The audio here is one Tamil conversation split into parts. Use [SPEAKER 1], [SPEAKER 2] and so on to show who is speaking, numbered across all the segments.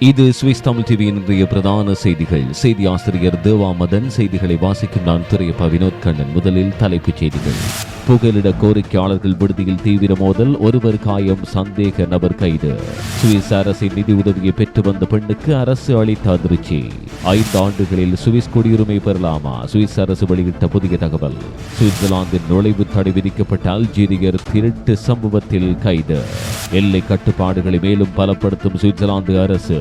[SPEAKER 1] இது சுவிஸ் தமிழ் டிவியின் இன்றைய பிரதான செய்திகள். செய்தி ஆசிரியர் தேவா மதன் செய்திகளை வாசிக்கும் நான் வினோத் கண்ணன். முதலில் தலைப்புச் செய்திகள். புகலிட கோரிக்கையாளர்கள் விடுதியில் தீவிர மோதல் ஒருவர் காயம் சந்தேக நபர் கைது. சுவிஸ் அரசின் நிதி உதவியை பெற்று வந்த பெண்ணுக்கு அரசு அளித்த அதிர்ச்சி. ஐந்து ஆண்டுகளில் சுவிஸ் குடியுரிமை பெறலாமா? சுவிஸ் அரசு வெளியிட்ட புதிய தகவல். சுவிட்சர்லாந்தின் நுழைவு தடை விதிக்கப்பட்ட அல்ஜீரியர் திருட்டு சம்பவத்தில் கைது. எல்லை கட்டுப்பாடுகளை மேலும் பலப்படுத்தும் சுவிட்சர்லாந்து அரசு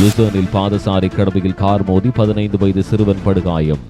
[SPEAKER 1] லுசர்னில் பாதசாரி கடமையில் கார் மோதி பதினைந்து வயது சிறுவன் படுகாயம்.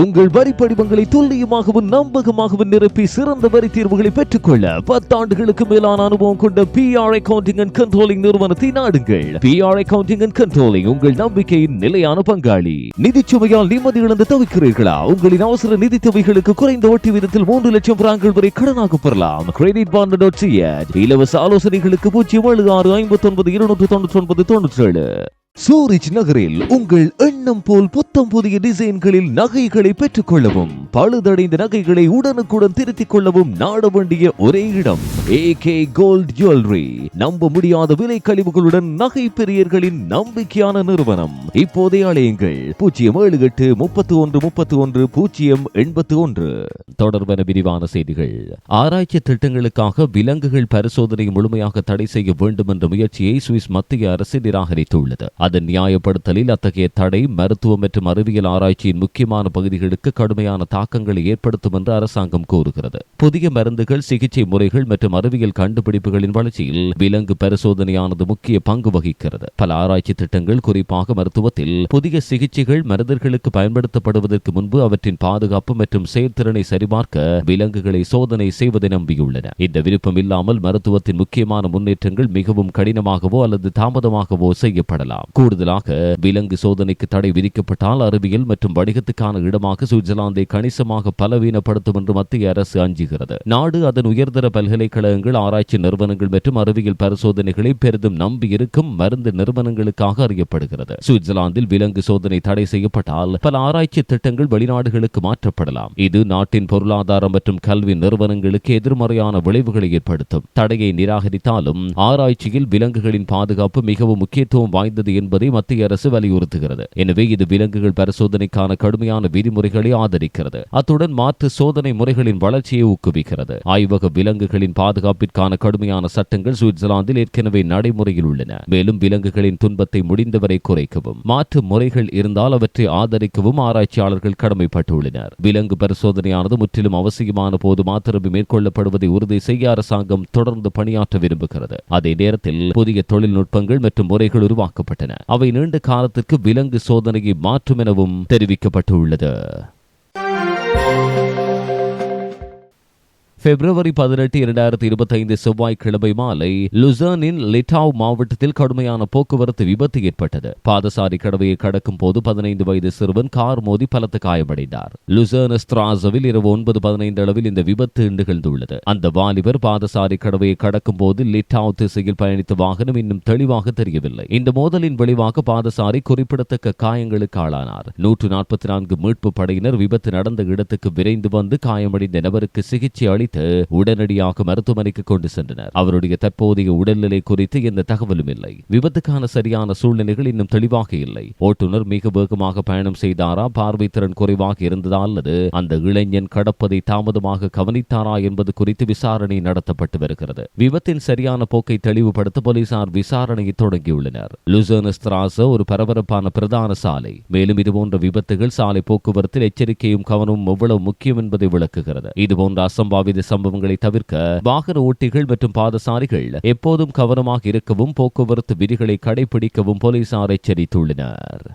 [SPEAKER 1] உங்கள் வரி படிவங்களை துல்லியமாகவும் நம்பகமாகவும் நிரப்பி சிறந்த வரி தீர்வுகளை பெற்றுக்கொள்ள பத்தாண்டுகளுக்கு மேலான அனுபவம் கொண்ட P R accounting and controlling நிறுவனத்தை நாடுங்கள். P R accounting and controlling உங்கள் நம்பிக்கையின் நிலையான பங்காளி. நிதிச்சுமையால் நிம்மதி இழந்து தவிக்கிறீர்களா? உங்களின் அவசர நிதி தேவைகளுக்கு குறைந்த ஒட்டி விதத்தில் மூன்று லட்சம் பிராங்கள் வரை கடனாக பெறலாம். கிரெடிட் பாண்ட் டாட் இலவச ஆலோசனைகளுக்கு பூஜ்ஜியம் ஏழு ஆறு ஐம்பத்தி ஒன்பது இருநூற்று தொண்ணூற்றி ஒன்பது தொண்ணூற்றி ஏழு சூரிச் நகரில் உங்கள் எண்ணம் போல் புத்தம் புதிய டிசைன்களில் நகைகளை பெற்றுக் கொள்ளவும் பழுதடைந்த நகைகளை உடனுக்குடன் திருத்திக் கொள்ளவும் நாட வேண்டிய ஒரே இடம். ஏகே கோல்ட் ஜுவல்லரி நம்ப முடியாத விலை கழிவுகளுடன் நகை பெரியர்களின் நம்பிக்கையான நிறுவனம். இப்போதே அலையுங்கள். பூஜ்ஜியம் ஏழு எட்டு முப்பத்தி ஒன்று முப்பத்தி ஒன்று பூஜ்ஜியம் எண்பத்தி ஒன்று தொடர்பான விரிவான செய்திகள். ஆராய்ச்சி திட்டங்களுக்காக விலங்குகள் பரிசோதனை முழுமையாக தடை செய்ய வேண்டும் என்ற முயற்சியை சுவிஸ் மத்திய அரசு நிராகரித்துள்ளது. அதன் நியாயப்படுத்தலில் அத்தகைய தடை மருத்துவம் மற்றும் அறிவியல் ஆராய்ச்சியின் முக்கியமான பகுதிகளுக்கு கடுமையான தாக்கங்களை ஏற்படுத்தும் என்று அரசாங்கம் கூறுகிறது. புதிய மருந்துகள் சிகிச்சை முறைகள் மற்றும் அறிவியல் கண்டுபிடிப்புகளின் வளர்ச்சியில் விலங்கு பரிசோதனையானது முக்கிய பங்கு வகிக்கிறது. பல ஆராய்ச்சி திட்டங்கள் குறிப்பாக மருத்துவத்தில் புதிய சிகிச்சைகள் மனிதர்களுக்கு பயன்படுத்தப்படுவதற்கு முன்பு அவற்றின் பாதுகாப்பு மற்றும் செயல்திறனை சரிபார்க்க விலங்குகளை சோதனை செய்வதை நம்பியுள்ளன. இந்த விருப்பம் இல்லாமல் மருத்துவத்தின் முக்கியமான முன்னேற்றங்கள் மிகவும் கடினமாகவோ அல்லது தாமதமாகவோ செய்யப்படலாம். கூடுதலாக விலங்கு சோதனைக்கு தடை விதிக்கப்பட்டால் அறிவியல் மற்றும் வணிகத்துக்கான இடமாக சுவிட்சர்லாந்தை கணிசமாக பலவீனப்படுத்தும் என்று மத்திய அரசு அஞ்சுகிறது. நாடு அதன் உயர்தர பல்கலைக்கழக பல்கலைக்கழகங்கள் ஆராய்ச்சி நிறுவனங்கள் மற்றும் அறிவியல் பரிசோதனைகளை பெரிதும் நம்பியிருக்கும் மருந்து நிறுவனங்களுக்காக அறியப்படுகிறது. சுவிட்சர்லாந்தில் விலங்கு சோதனை தடை செய்யப்பட்டால் பல ஆராய்ச்சி திட்டங்கள் வெளிநாடுகளுக்கு மாற்றப்படலாம். இது நாட்டின் பொருளாதாரம் மற்றும் கல்வி நிறுவனங்களுக்கு எதிர்மறையான விளைவுகளை ஏற்படுத்தும். தடையை நிராகரித்தாலும் ஆராய்ச்சியில் விலங்குகளின் பாதுகாப்பு மிகவும் முக்கியத்துவம் வாய்ந்தது என்பதை மத்திய அரசு வலியுறுத்துகிறது. எனவே இது விலங்குகள் பரிசோதனைக்கான கடுமையான விதிமுறைகளை ஆதரிக்கிறது. அத்துடன் மாற்று சோதனை முறைகளின் வளர்ச்சியை ஊக்குவிக்கிறது. ஆய்வக விலங்குகளின் பாதுகாப்பிற்கான கடுமையான சட்டங்கள் சுவிட்சர்லாந்தில் ஏற்கனவே நடைமுறையில் உள்ளன. மேலும் விலங்குகளின் துன்பத்தை முடிந்தவரை குறைக்கவும் மாற்று முறைகள் இருந்தால் அவற்றை ஆதரிக்கவும் ஆராய்ச்சியாளர்கள் கடமைப்பட்டுள்ளனர். விலங்கு பரிசோதனையானது முற்றிலும் அவசியமான போது மாத்திரமே மேற்கொள்ளப்படுவதை உறுதி செய்ய அரசாங்கம் தொடர்ந்து பணியாற்ற விரும்புகிறது. அதே நேரத்தில் புதிய தொழில்நுட்பங்கள் மற்றும் முறைகள் உருவாக்கப்பட்டன. அவை நீண்ட காலத்திற்கு விலங்கு சோதனையை மாற்றும் எனவும் தெரிவிக்கப்பட்டுள்ளது. பிப்ரவரி பதினெட்டு இரண்டாயிரத்தி இருபத்தி ஐந்து செவ்வாய்க்கிழமை மாலை லுசர்னின் லிட்டாவ் மாவட்டத்தில் கடுமையான போக்குவரத்து விபத்து ஏற்பட்டது. பாதசாரி கடவையை கடக்கும் போது பதினைந்து வயது சிறுவன் கார் மோதி பலத்த காயமடைந்தார். லுசர்ன் ஸ்திராசவில் இரவு ஒன்பது பதினைந்து அளவில் இந்த விபத்து நிகழ்ந்துள்ளது. அந்த வாலிபர் பாதசாரி கடவையை கடக்கும் போது லிட்டாவ் திசையில் பயணித்த வாகனம் இன்னும் தெளிவாக தெரியவில்லை. இந்த மோதலின் விளைவாக பாதசாரி குறிப்பிடத்தக்க காயங்களுக்கு ஆளானார். நூற்று நாற்பத்தி நான்கு மீட்பு படையினர் விபத்து நடந்த இடத்துக்கு விரைந்து வந்து காயமடைந்த நபருக்கு சிகிச்சை அளித்து உடனடியாக மருத்துவமனைக்கு கொண்டு சென்றனர். அவருடைய தற்போதைய உடல்நிலை குறித்து எந்த தகவலும் இல்லை. விபத்துக்கான சரியான சூழ்நிலைகள் இன்னும் தெளிவாக இல்லை. ஓட்டுநர் மிக வேகமாக பயணம் செய்தாரா? பார்வை திறன் குறைவாக இருந்ததா அல்லது அந்த இளைஞன் கடப்பதை தாமதமாக கவனித்தாரா என்பது குறித்து விசாரணை நடத்தப்பட்டு வருகிறது. விபத்தின் சரியான போக்கை தெளிவுபடுத்த போலீசார் விசாரணையை தொடங்கியுள்ளனர். லுசர்னஸ்திராச ஒரு பரபரப்பான பிரதான சாலை. மேலும் இதுபோன்ற விபத்துகள் சாலை போக்குவரத்தில் எச்சரிக்கையும் கவனமும் எவ்வளவு முக்கியம் என்பதை விளக்குகிறது. இதுபோன்ற அசம்பாவித சம்பவங்களை தவிர்க்க வாகன ஓட்டிகள் மற்றும் பாதசாரிகள் எப்போதும் கவனமாக இருக்கவும் போக்குவரத்து விதிகளை கடைபிடிக்கவும் போலீசார் எச்சரித்துள்ளனர்.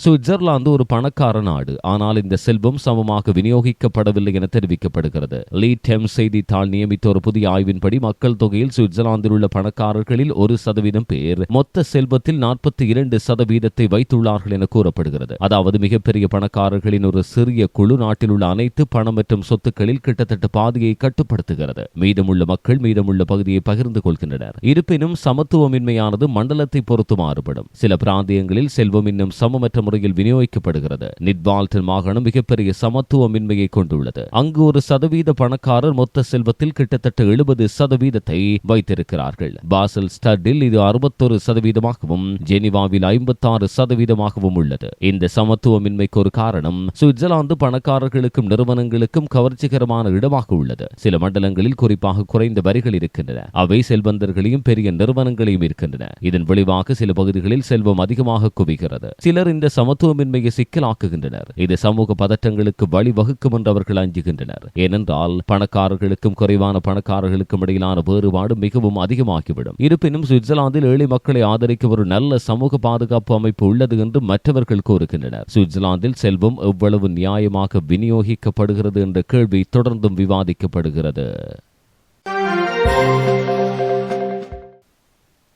[SPEAKER 1] சுவிட்சர்லாந்து ஒரு பணக்கார நாடு. ஆனால் இந்த செல்வம் சமமாக விநியோகிக்கப்படவில்லை என தெரிவிக்கப்படுகிறது. லீ டெம் செய்தித்தாள் நியமித்த ஒரு புதிய ஆய்வின்படி மக்கள் தொகையில் சுவிட்சர்லாந்தில் உள்ள பணக்காரர்களில் ஒரு சதவீதம் பேர் மொத்த செல்வத்தில் நாற்பத்தி இரண்டு சதவீதத்தை வைத்துள்ளார்கள் என கூறப்படுகிறது. அதாவது மிகப்பெரிய பணக்காரர்களின் ஒரு சிறிய குழு நாட்டில் உள்ள அனைத்து பணம் மற்றும் சொத்துக்களில் கிட்டத்தட்ட பாதியை கட்டுப்படுத்துகிறது. மீதமுள்ள மக்கள் மீதமுள்ள பகுதியை பகிர்ந்து கொள்கின்றனர். இருப்பினும் சமத்துவமின்மையானது மண்டலத்தை பொறுத்து மாறுபடும். சில பிராந்தியங்களில் செல்வம் இன்னும் சமமற்ற முறையில் விநியோகிக்கப்படுகிறது. நிட்பால்டன் மாகாணம் மிகப்பெரிய சமத்துவமின்மையை கொண்டுள்ளது. அங்கு ஒரு சதவீத பணக்காரர் மொத்த செல்வத்தில் கிட்டத்தட்ட எழுபது சதவீதத்தை வைத்திருக்கிறார்கள். பாசல் ஸ்டட்டில் இது அறுபத்தொரு சதவீதமாகவும் ஜெனிவாவில் ஐம்பத்தாறு சதவீதமாகவும் உள்ளது. இந்த சமத்துவமின்மைக்கு ஒரு காரணம் சுவிட்சர்லாந்து பணக்காரர்களுக்கும் நிறுவனங்களுக்கும் கவர்ச்சிகரமான இடமாக உள்ளது. சில மண்டலங்களில் குறிப்பாக குறைந்த வரிகள் இருக்கின்றன. அவை செல்வந்தர்களையும் பெரிய நிறுவனங்களையும் இருக்கின்றன இதன் விளைவாக சில பகுதிகளில் செல்வம் அதிகமாக குவிகிறது. சிலர் இந்த சமத்துவமின்மையை சிக்கலாக்குகின்றனர். இது சமூக பதற்றங்களுக்கு வழிவகுக்கும் என்று அவர்கள் அஞ்சுகின்றனர். ஏனென்றால் பணக்காரர்களுக்கும் குறைவான பணக்காரர்களுக்கும் இடையிலான வேறுபாடு மிகவும் அதிகமாகிவிடும். இருப்பினும் சுவிட்சர்லாந்தில் ஏழை மக்களை ஆதரிக்கும் ஒரு நல்ல சமூக பாதுகாப்பு அமைப்பு உள்ளது என்று மற்றவர்கள் கூறுகின்றனர். சுவிட்சர்லாந்தில் செல்வம் எவ்வளவு நியாயமாக விநியோகிக்கப்படுகிறது என்ற கேள்வி தொடர்ந்தும் விவாதிக்கப்படுகிறது.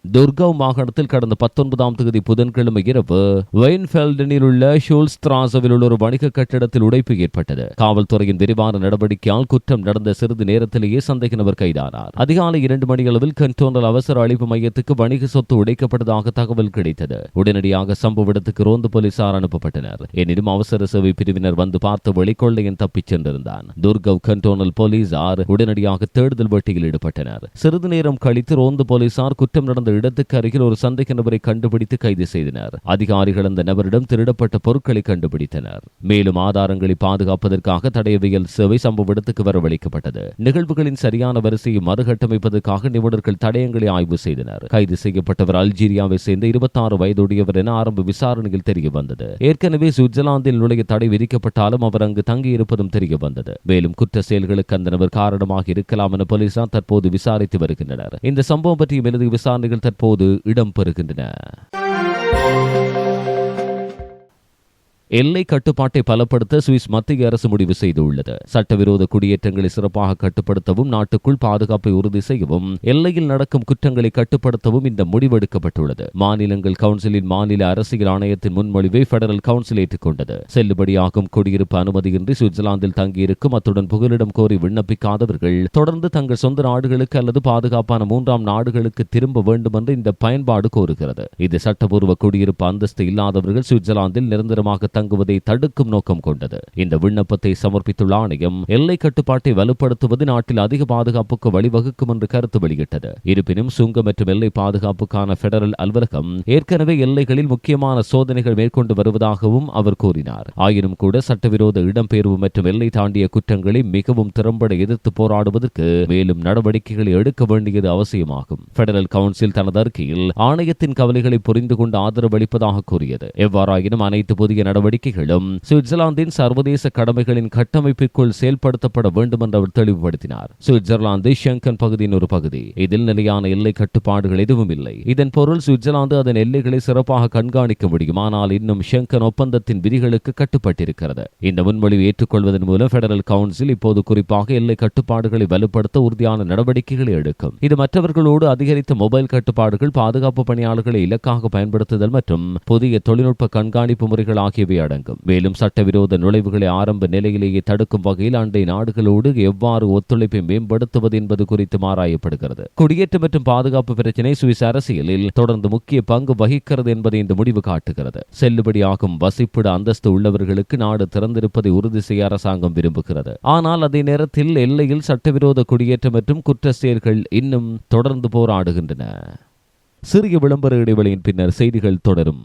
[SPEAKER 1] துர்காவ் மாகாணத்தில் கடந்த பத்தொன்பதாம் தேதி புதன்கிழமை இரவு வெயின்ஃபெல்டனில் உள்ள ஷூல்ஸ் திராசவில் உள்ள ஒரு வணிக கட்டிடத்தில் உடைப்பு ஏற்பட்டது. காவல்துறையின் விரிவான நடவடிக்கையால் குற்றம் நடந்த சிறிது நேரத்திலேயே சந்தேக நபர் கைதானார். அதிகாலை இரண்டு மணியளவில் கண்டோனல் அவசர அழிப்பு மையத்துக்கு வணிக சொத்து உடைக்கப்பட்டதாக தகவல் கிடைத்தது. உடனடியாக சம்பவ இடத்துக்கு ரோந்து போலீசார் அனுப்பப்பட்டனர். எனினும் அவசர சேவை பிரிவினர் வந்து பார்த்து வெளிக்கொள்ளையன் தப்பிச் சென்றிருந்தான். துர்கவ் கண்டோனல் போலீசார் உடனடியாக தேடுதல் வேட்டையில் ஈடுபட்டனர். சிறிது நேரம் கழித்து ரோந்து போலீசார் குற்றம் நடந்த இடத்துக்கு அருகில் ஒரு சந்தேக நபரை கண்டுபிடித்து கைது செய்தனர். அதிகாரிகள் அந்த நபரிடம் திருடப்பட்ட பொருட்களை கண்டுபிடித்தனர். மேலும் ஆதாரங்களை பாதுகாப்பதற்காக தடையவியல் சேவை சம்பவ இடத்துக்கு வரவழைக்கப்பட்டது. நிகழ்வுகளின் சரியான வரிசையை மறுகட்டமைப்பதற்காக நிபுணர்கள் தடயங்களை ஆய்வு செய்தனர். கைது செய்யப்பட்டவர் அல்ஜீரியாவை சேர்ந்த இருபத்தாறு வயதுடையவர் என ஆரம்ப விசாரணையில் தெரிய வந்தது ஏற்கனவே சுவிட்சர்லாந்தில் நுழைய தடை விதிக்கப்பட்டாலும் அவர் அங்கு தங்கியிருப்பதும் தெரிய வந்தது மேலும் குற்ற செயல்களுக்கு அந்த நபர் காரணமாக இருக்கலாம் என போலீசார் தற்போது விசாரித்து வருகின்றனர். இந்த சம்பவம் பற்றிய மேலதிக விசாரணைகள் தற்போது இடம்பெறுகின்றன எல்லை கட்டுப்பாட்டை பலப்படுத்த சுவிஸ் மத்திய அரசு முடிவு செய்துள்ளது. சட்டவிரோத குடியேற்றங்களை சிறப்பாக கட்டுப்படுத்தவும் நாட்டுக்குள் பாதுகாப்பை உறுதி செய்யவும் எல்லையில் நடக்கும் குற்றங்களை கட்டுப்படுத்தவும் இந்த முடிவெடுக்கப்பட்டுள்ளது மாநிலங்கள் கவுன்சிலின் மாநில அரசியல் ஆணையத்தின் முன்மொழிவை பெடரல் கவுன்சில் ஏற்றுக்கொண்டது. செல்லுபடியாகும் குடியிருப்பு அனுமதியின்றி சுவிட்சர்லாந்தில் தங்கியிருக்கும் அத்துடன் புகலிடம் கோரி விண்ணப்பிக்காதவர்கள் தொடர்ந்து தங்கள் சொந்த நாடுகளுக்கு அல்லது பாதுகாப்பான மூன்றாம் நாடுகளுக்கு திரும்ப வேண்டும் என்று இந்த பயன்பாடு கோருகிறது. இது சட்டபூர்வ குடியிருப்பு அந்தஸ்து இல்லாதவர்கள் சுவிட்சர்லாந்தில் நிரந்தரமாக தங்குவதை தடுக்கும் நோக்கம் கொண்டது. இந்த விண்ணப்பத்தை சமர்ப்பித்துள்ள ஆணையம் எல்லை கட்டுப்பாட்டை வலுப்படுத்துவது நாட்டில் அதிக பாதுகாப்புக்கு வழிவகுக்கும் என்று கருத்து வெளியிட்டது. இருப்பினும் சுங்க மற்றும் எல்லை பாதுகாப்புக்கான பெடரல் அலுவலகம் ஏற்கனவே எல்லைகளில் முக்கியமான சோதனைகள் மேற்கொண்டு வருவதாகவும் அவர் கூறினார். ஆயினும் கூட சட்டவிரோத இடம்பெயர்வு மற்றும் எல்லை தாண்டிய குற்றங்களை மிகவும் திறம்பட எதிர்த்து போராடுவதற்கு மேலும் நடவடிக்கைகளை எடுக்க வேண்டியது அவசியமாகும். பெடரல் கவுன்சில் தனது அறிக்கையில் ஆணையத்தின் கவலைகளை புரிந்து கொண்டு ஆதரவளிப்பதாக கூறியது. எவ்வாறாயினும் அனைத்து புதிய நடவடிக்கைகளும் சுவிட்சர்லாந்தின் சர்வதேச கடமைகளின் கட்டமைப்பிற்குள் செயல்படுத்தப்பட வேண்டும் என்று அவர் தெளிவுபடுத்தினார். சுவிட்சர்லாந்து ஷெங்கன் பகுதியின் ஒரு பகுதி. இதில் நிலையான எல்லை கட்டுப்பாடுகள் எதுவும் இல்லை. இதன் பொருள் சுவிட்சர்லாந்து அதன் எல்லைகளை சிறப்பாக கண்காணிக்க முடியும். ஆனால் இன்னும் ஷெங்கன் ஒப்பந்தத்தின் விதிகளுக்கு கட்டுப்பட்டிருக்கிறது. இந்த முன்மொழிவை ஏற்றுக்கொள்வதன் மூலம் பெடரல் கவுன்சில் இப்போது குறிப்பாக எல்லை கட்டுப்பாடுகளை வலுப்படுத்த உறுதியான நடவடிக்கைகளை எடுக்கும். இது மற்றவர்களோடு அதிகரித்த மொபைல் கட்டுப்பாடுகள் பாதுகாப்பு பணியாளர்களை இலக்காக பயன்படுத்துதல் மற்றும் புதிய தொழில்நுட்ப கண்காணிப்பு முறைகள் ஆகியவை அடங்கும் மேலும் சட்டவிரோத நுழைவுகளை ஆரம்ப நிலையிலேயே தடுக்கும் வகையில் அண்டை நாடுகளோடு எவ்வாறு ஒத்துழைப்பை மேம்படுத்துவது என்பது குறித்து ஆராயப்படுகிறது. குடியேற்ற மற்றும் பாதுகாப்பு பிரச்சினை சுவிஸ் அரசியலில் தொடர்ந்து முக்கிய பங்கு வகிக்கிறது என்பதை இந்த முடிவு காட்டுகிறது. செல்லுபடியாகும் வசிப்பிட அந்தஸ்து உள்ளவர்களுக்கு நாடு திறந்திருப்பதை உறுதி செய்ய அரசாங்கம் விரும்புகிறது. ஆனால் அதே நேரத்தில் எல்லையில் சட்டவிரோத குடியேற்றம் மற்றும் குற்ற செயல்கள் இன்னும் தொடர்ந்து போராடுகின்றன. சிறிய விளம்பர இடைவெளியின் பின்னர் செய்திகள் தொடரும்.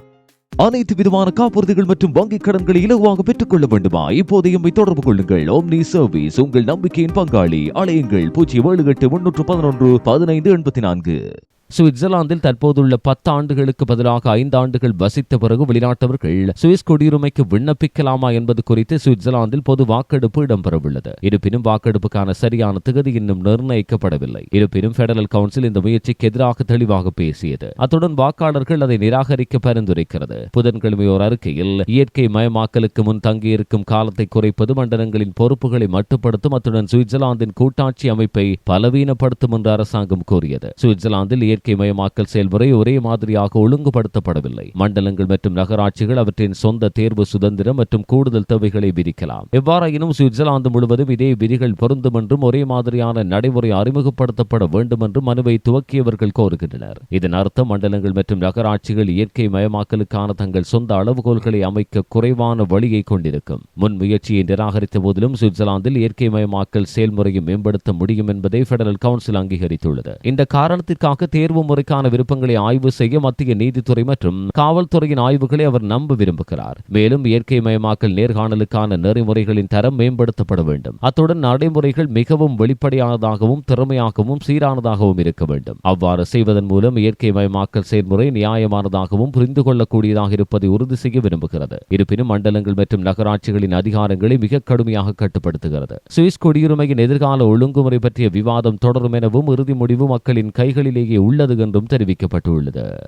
[SPEAKER 1] அனைத்து விதமான காப்புறுதிகள் மற்றும் வங்கிக் கடன்களை இலகுவாக பெற்றுக் கொள்ள வேண்டுமா இப்போதைய எம்மை தொடர்பு கொள்ளுங்கள். ஓம்னி சர்வீஸ் உங்கள் நம்பிக்கையின் பங்காளி. அலையுங்கள். பூஜ்ஜியம் ஏழு எட்டு முன்னூற்று பதினொன்று பதினைந்து எண்பத்தி நான்கு. சுவிட்சர்லாந்தில் தற்போதுள்ள பத்து ஆண்டுகளுக்கு பதிலாக ஐந்து ஆண்டுகள் வசித்த பிறகு வெளிநாட்டவர்கள் சுவிஸ் குடியுரிமைக்கு விண்ணப்பிக்கலாமா என்பது குறித்து சுவிட்சர்லாந்தில் பொது வாக்கெடுப்பு இடம்பெறவுள்ளது. இருப்பினும் வாக்கெடுப்புக்கான சரியான திகதி இன்னும் நிர்ணயிக்கப்படவில்லை. இருப்பினும் பெடரல் கவுன்சில் இந்த முயற்சிக்கு எதிராக தெளிவாக பேசியது. அத்துடன் வாக்காளர்கள் அதை நிராகரிக்க பரிந்துரைக்கிறது. புதன்கிழமை ஒரு அறிக்கையில் இயற்கை மயமாக்கலுக்கு முன் தங்கியிருக்கும் காலத்தை குறைப்பது மண்டலங்களின் பொறுப்புகளை மட்டுப்படுத்தும் அத்துடன் சுவிட்சர்லாந்தின் கூட்டாட்சி அமைப்பை பலவீனப்படுத்தும் என்று அரசாங்கம் கூறியது. சுவிட்சர்லாந்தில் இயற்கை மயமாக்கல் செயல்முறை ஒரே மாதிரியாக ஒழுங்குபடுத்தப்படவில்லை. மண்டலங்கள் மற்றும் நகராட்சிகள் அவற்றின் சொந்த தேர்வு சுதந்திரம் மற்றும் கூடுதல் தேவைகளை விதிக்கலாம். எவ்வாறாயினும் சுவிட்சர்லாந்து முழுவதும் இதே விதிகள் பொருந்தும் என்றும் ஒரே மாதிரியான நடைமுறை அறிமுகப்படுத்தப்பட வேண்டும் என்றும் மனுவை துவக்கியவர்கள் கோருகின்றனர். இதன் அர்த்தம் மண்டலங்கள் மற்றும் நகராட்சிகள் இயற்கை மயமாக்கலுக்கான தங்கள் சொந்த அளவுகோல்களை அமைக்க குறைவான வழியை கொண்டிருக்கும். முன் முயற்சியை நிராகரித்த போதிலும் சுவிட்சர்லாந்தில் இயற்கை மயமாக்கல் செயல்முறையை மேம்படுத்த முடியும் என்பதை பெடரல் கவுன்சில் அங்கீகரித்துள்ளது. இந்த காரணத்திற்காக தேர்வு முறைக்கான விருப்பங்களை ஆய்வு செய்ய மத்திய நீதித்துறை மற்றும் காவல்துறையின் ஆய்வுகளை அவர் நம்ப விரும்புகிறார். மேலும் இயற்கை மயமாக்கல் நேர்காணலுக்கான நெறிமுறைகளின் தரம் மேம்படுத்தப்பட வேண்டும். அத்துடன் நடைமுறைகள் மிகவும் வெளிப்படையானதாகவும் திறமையாகவும் சீரானதாகவும் இருக்க வேண்டும். அவ்வாறு செய்வதன் மூலம் இயற்கை மயமாக்கல் செயல்முறை நியாயமானதாகவும் புரிந்து கொள்ளக்கூடியதாக இருப்பதை உறுதி செய்ய விரும்புகிறது. இருப்பினும் மண்டலங்கள் மற்றும் நகராட்சிகளின் அதிகாரங்களை மிக கடுமையாக கட்டுப்படுத்துகிறது. சுவிஸ் குடியுரிமையின் எதிர்கால ஒழுங்குமுறை பற்றிய விவாதம் தொடரும் எனவும் இறுதி முடிவு மக்களின் கைகளிலேயே உள்ள உள்ளது என்றும் தெரிவிக்கப்பட்டுள்ளது.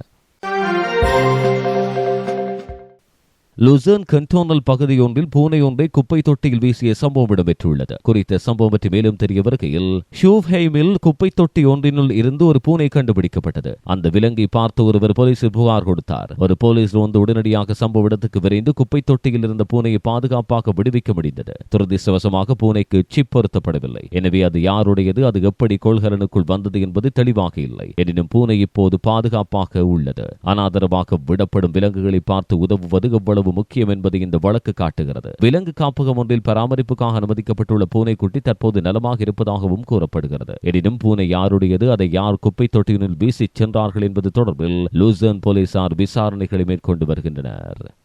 [SPEAKER 1] லுசர்ன் கண்டோனல் பகுதியொன்றில் பூனை ஒன்றை குப்பை தொட்டியில் வீசிய சம்பவம் இடம்பெற்றுள்ளது. குறித்த சம்பவம் பற்றி மேலும் தெரிய வருகையில் ஷூஹெய்மில் குப்பை தொட்டி ஒன்றினுள் இருந்து ஒரு பூனை கண்டுபிடிக்கப்பட்டது. அந்த விலங்கை பார்த்து ஒருவர் போலீசில் புகார் கொடுத்தார். ஒரு போலீஸ் வந்து உடனடியாக சம்பவ இடத்துக்கு விரைந்து குப்பை தொட்டியில் இருந்த பூனையை பாதுகாப்பாக விடுவிக்க முடிந்தது. துரதிருஷ்டவசமாக பூனைக்கு சிப் பொருத்தப்படவில்லை. எனவே அது யாருடையது? அது எப்படி கொள்கலனுக்குள் வந்தது என்பது தெளிவாக இல்லை. எனினும் பூனை இப்போது பாதுகாப்பாக உள்ளது. அனாதரவாக விடப்படும் விலங்குகளை பார்த்து உதவுவது எவ்வளவு முக்கியம் என்பதை இந்த வழக்கு காட்டுகிறது. விலங்கு காப்பகம் ஒன்றில் பராமரிப்புக்காக அனுமதிக்கப்பட்டுள்ள பூனைக்குட்டி தற்போது நலமாக இருப்பதாகவும் கூறப்படுகிறது. எனினும் பூனை யாருடையது அதை யார் குப்பை தொட்டியினுள் வீசிச் சென்றார்கள் என்பது தொடர்பில் லூசர்ன் போலீசார் விசாரணைகளை மேற்கொண்டு வருகின்றனர்.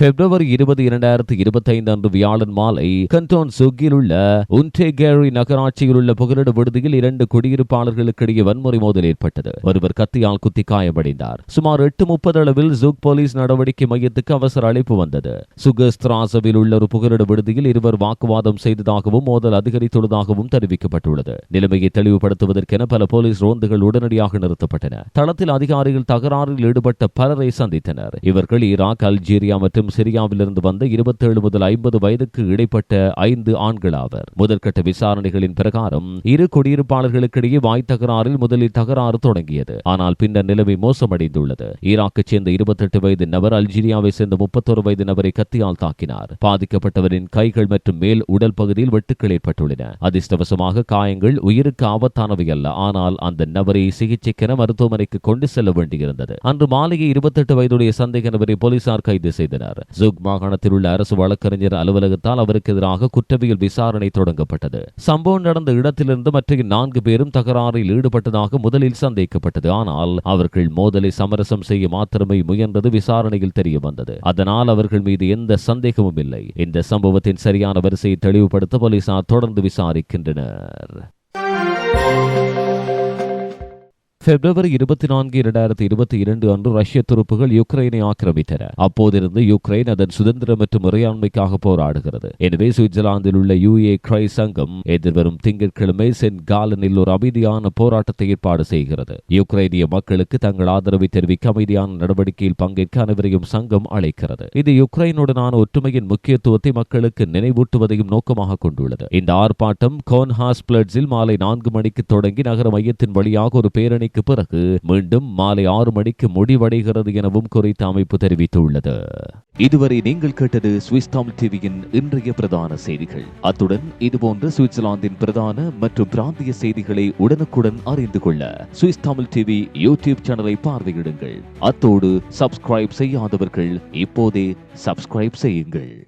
[SPEAKER 1] பிப்ரவரி இருபது இரண்டாயிரத்தி இருபத்தி ஐந்து அன்று வியாழன் மாலை கண்டோன் சுகில் உள்ள உன்டேகேரி நகராட்சியில் உள்ள புகலிட விடுதியில் இரண்டு குடியிருப்பாளர்களுக்கிடையே வன்முறை மோதல் ஏற்பட்டது. ஒருவர் கத்தியால் குத்தி காயமடைந்தார். சுமார் எட்டு முப்பது அளவில் ஜுக் போலீஸ் நடவடிக்கை மையத்துக்கு அவசர அழைப்பு வந்தது. சுகஸ்திராசவில் உள்ள ஒரு புகலிட விடுதியில் இருவர் வாக்குவாதம் செய்ததாகவும் மோதல் அதிகரித்துள்ளதாகவும் தெரிவிக்கப்பட்டுள்ளது. நிலைமையை தெளிவுபடுத்துவதற்கென பல போலீஸ் ரோந்துகள் உடனடியாக நிறுத்தப்பட்டன. தளத்தில் அதிகாரிகள் தகராறில் ஈடுபட்ட பலரை சந்தித்தனர். இவர்கள் ஈராக் அல்ஜீரியா மற்றும் சிரியாவிலிருந்து வந்த இருபத்தேழு முதல் ஐம்பது வயதுக்கு இடைப்பட்ட ஐந்து ஆண்கள் ஆவர் முதற்கட்ட விசாரணைகளின் பிரகாரம் இரு குடியிருப்பாளர்களுக்கிடையே வாய் தகராறில் முதலில் தகராறு தொடங்கியது. ஆனால் பின்னர் நிலைமை மோசமடைந்துள்ளது. ஈராக்கைச் சேர்ந்த இருபத்தெட்டு வயது நபர் அல்ஜீரியாவை சேர்ந்த முப்பத்தொரு வயது நபரை கத்தியால் தாக்கினார். பாதிக்கப்பட்டவரின் கைகள் மற்றும் மேல் உடல் பகுதியில் வெட்டுக்கள் ஏற்பட்டுள்ளன. அதிர்ஷ்டவசமாக காயங்கள் உயிருக்கு ஆபத்தானவை அல்ல ஆனால் அந்த நபரை சிகிச்சைக்கென மருத்துவமனைக்கு கொண்டு செல்ல வேண்டியிருந்தது. அன்று மாலையை இருபத்தெட்டு வயதுடைய சந்தேக நபரை போலீசார் கைது செய்தனர். ஜுக் மாகாணத்தில் உள்ள அரசு வழக்கறிஞர் அலுவலகத்தால் அவருக்கு எதிராக குற்றவியல் விசாரணை தொடங்கப்பட்டது. சம்பவம் நடந்த இடத்திலிருந்து மற்ற நான்கு பேரும் தகராறில் ஈடுபட்டதாக முதலில் சந்தேகிக்கப்பட்டது ஆனால் அவர்கள் மோதலை சமரசம் செய்ய மாத்திரமே முயன்றது விசாரணையில் தெரிய வந்தது அதனால் அவர்கள் மீது எந்த சந்தேகமும் இல்லை. இந்த சம்பவத்தின் சரியான வரிசையை தெளிவுபடுத்த போலீசார் தொடர்ந்து விசாரிக்கின்றனர். பிப்ரவரி இருபத்தி நான்கு இரண்டாயிரத்தி இருபத்தி இரண்டு அன்று ரஷ்ய துருப்புகள் யுக்ரைனை ஆக்கிரமித்தன. அப்போதிருந்து யுக்ரைன் அதன் சுதந்திரம் மற்றும் இறையாண்மைக்காக போராடுகிறது. எனவே சுவிட்சர்லாந்தில் உள்ள யுஏ கிரை சங்கம் எதிர்வரும் திங்கட்கிழமை சென்ட் காலனில் ஒரு அமைதியான போராட்டத்தை ஏற்பாடு செய்கிறது. யுக்ரைனிய மக்களுக்கு தங்கள் ஆதரவை தெரிவிக்க அமைதியான நடவடிக்கையில் பங்கேற்க அனைவரையும் சங்கம் அழைக்கிறது. இது யுக்ரைனுடனான ஒற்றுமையின் முக்கியத்துவத்தை மக்களுக்கு நினைவூட்டுவதையும் நோக்கமாக கொண்டுள்ளது. இந்த ஆர்ப்பாட்டம் கோன்ஹாஸ் பிளட்ஸில் மாலை நான்கு மணிக்கு தொடங்கி நகர மையத்தின் வழியாக ஒரு பேரணி மணிக்கு பிறகு மீண்டும் மாலை ஆறு மணிக்கு முடிவடைகிறது எனவும் குறித்த அமைப்பு தெரிவித்துள்ளது. இதுவரை நீங்கள் கேட்டது சுவிஸ் தமிழ் டிவியின் இன்றைய பிரதான செய்திகள். அத்துடன் இதுபோன்ற சுவிட்சர்லாந்தின் பிரதான மற்றும் பிராந்திய செய்திகளை உடனுக்குடன் அறிந்து கொள்ள சுவிஸ் தமிழ் டிவி யூடியூப் சேனலை பார்வையிடுங்கள். அத்தோடு சப்ஸ்கிரைப் செய்யாதவர்கள் இப்போதே சப்ஸ்கிரைப் செய்யுங்கள்.